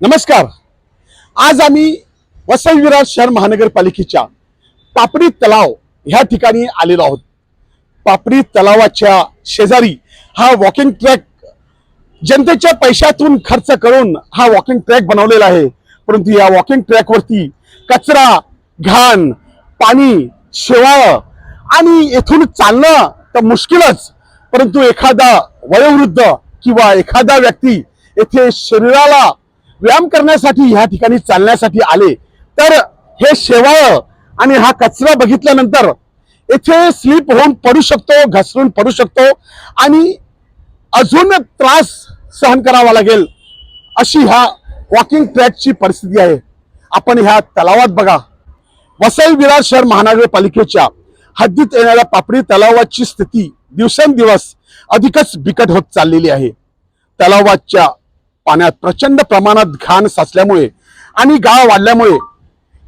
नमस्कार. आज आम्ही वसई शहर महानगरपालिकेच्या पापडी तलाव ह्या ठिकाणी आलेलो आहोत. पापडी तलावाच्या शेजारी हा वॉकिंग ट्रॅक जनतेच्या पैशातून खर्च करून हा वॉकिंग ट्रॅक बनवलेला आहे. परंतु या वॉकिंग ट्रॅकवरती कचरा घाण पाणी शेवाळ आणि येथून चालणं तर मुश्किलच. परंतु एखादा वयोवृद्ध किंवा एखादा व्यक्ती येथे शरीराला व्यायाम करण्यासाठी ह्या ठिकाणी चालण्यासाठी आले. तर हे शेवाळ आणि हा कचरा बघितल्यानंतर येथे स्लिप होऊन पडू शकतो घसरून पडू शकतो आणि अजून त्रास सहन करावा लागेल अशी ह्या वॉकिंग ट्रॅकची परिस्थिती आहे. आपण ह्या तलावात बघा. वसई विरार शहर महानगरपालिकेच्या हद्दीत येणाऱ्या पापडी तलावाची स्थिती दिवसेंदिवस अधिकच बिकट होत चाललेली आहे. तलावाच्या पाण्यात प्रचंड प्रमाणात घाण साचल्यामुळे आणि गाळ वाढल्यामुळे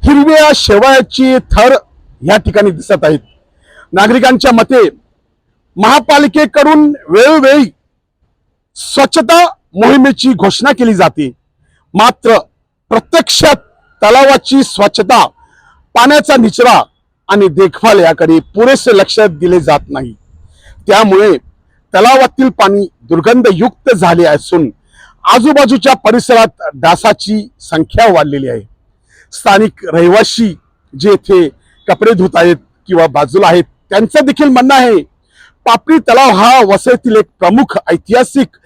हिरव्या शेवाळ्याची थर या ठिकाणी दिसत आहेत. नागरिकांच्या मते महापालिकेकडून वेळोवेळी स्वच्छता मोहिमेची घोषणा केली जाते. मात्र प्रत्यक्षात तलावाची स्वच्छता पाण्याचा निचरा आणि देखभाल याकडे पुरेसे लक्ष दिले जात नाही. त्यामुळे तलावातील पाणी दुर्गंधयुक्त झाले असून आजूबाजूच्या परिसरात डासाची संख्या वाढलेली आहे. स्थानिक रहिवासी जे येथे कपडे धुत आहेत किंवा बाजूला आहेत त्यांचं देखील म्हणणं आहे पापडी तलाव हा वसईतील एक प्रमुख ऐतिहासिक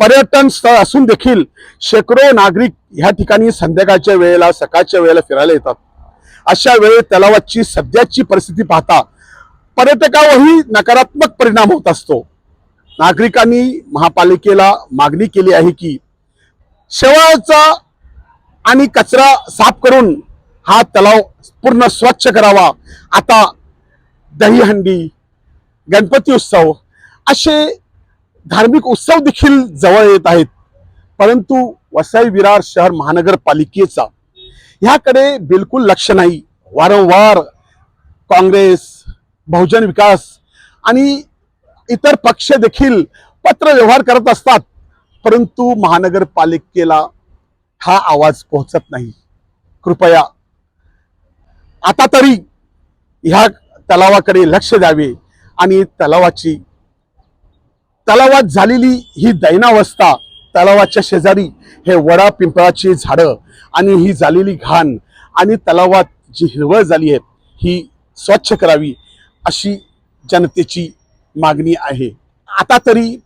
पर्यटन स्थळ असून देखील शेकडो नागरिक ह्या ठिकाणी संध्याकाळच्या वेळेला सकाळच्या वेळेला फिरायला येतात. अशा वेळी तलावाची सध्याची परिस्थिती पाहता पर्यटकावरही नकारात्मक परिणाम होत असतो. नागरिकांनी महापालिकेला मागणी केली आहे की शेवाळाचा आणि कचरा साफ करून हा तलाव पूर्ण स्वच्छ करावा. आता दहीहंडी गणपती उत्सव असे धार्मिक उत्सव देखील जवळ येत आहेत. परंतु वसई विरार शहर महानगरपालिकेचा ह्याकडे बिलकुल लक्ष नाही. वारंवार काँग्रेस बहुजन विकास आणि इतर पक्ष देखील पत्र व्यवहार करत असतात. परंतु महानगरपालिकेला हा आवाज पोहोचत नाही. कृपया आता तरी ह्या तलावाकडे लक्ष द्यावे आणि तलावाची तलावात झालेली ही दैनावस्था तलावाच्या शेजारी हे वडा पिंपळाची झाडं आणि ही झालेली घाण आणि तलावात जी हिरवळ झाली आहे ही स्वच्छ करावी अशी जनतेची मागणी आहे. आता तरी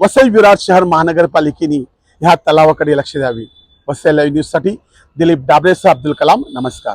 वसई विरार शहर महानगरपालिकेने ह्या तलावाकडे लक्ष द्यावे. वसई लाईव्ह न्यूजसाठी दिलीप डाबरेसह अब्दुल कलाम नमस्कार.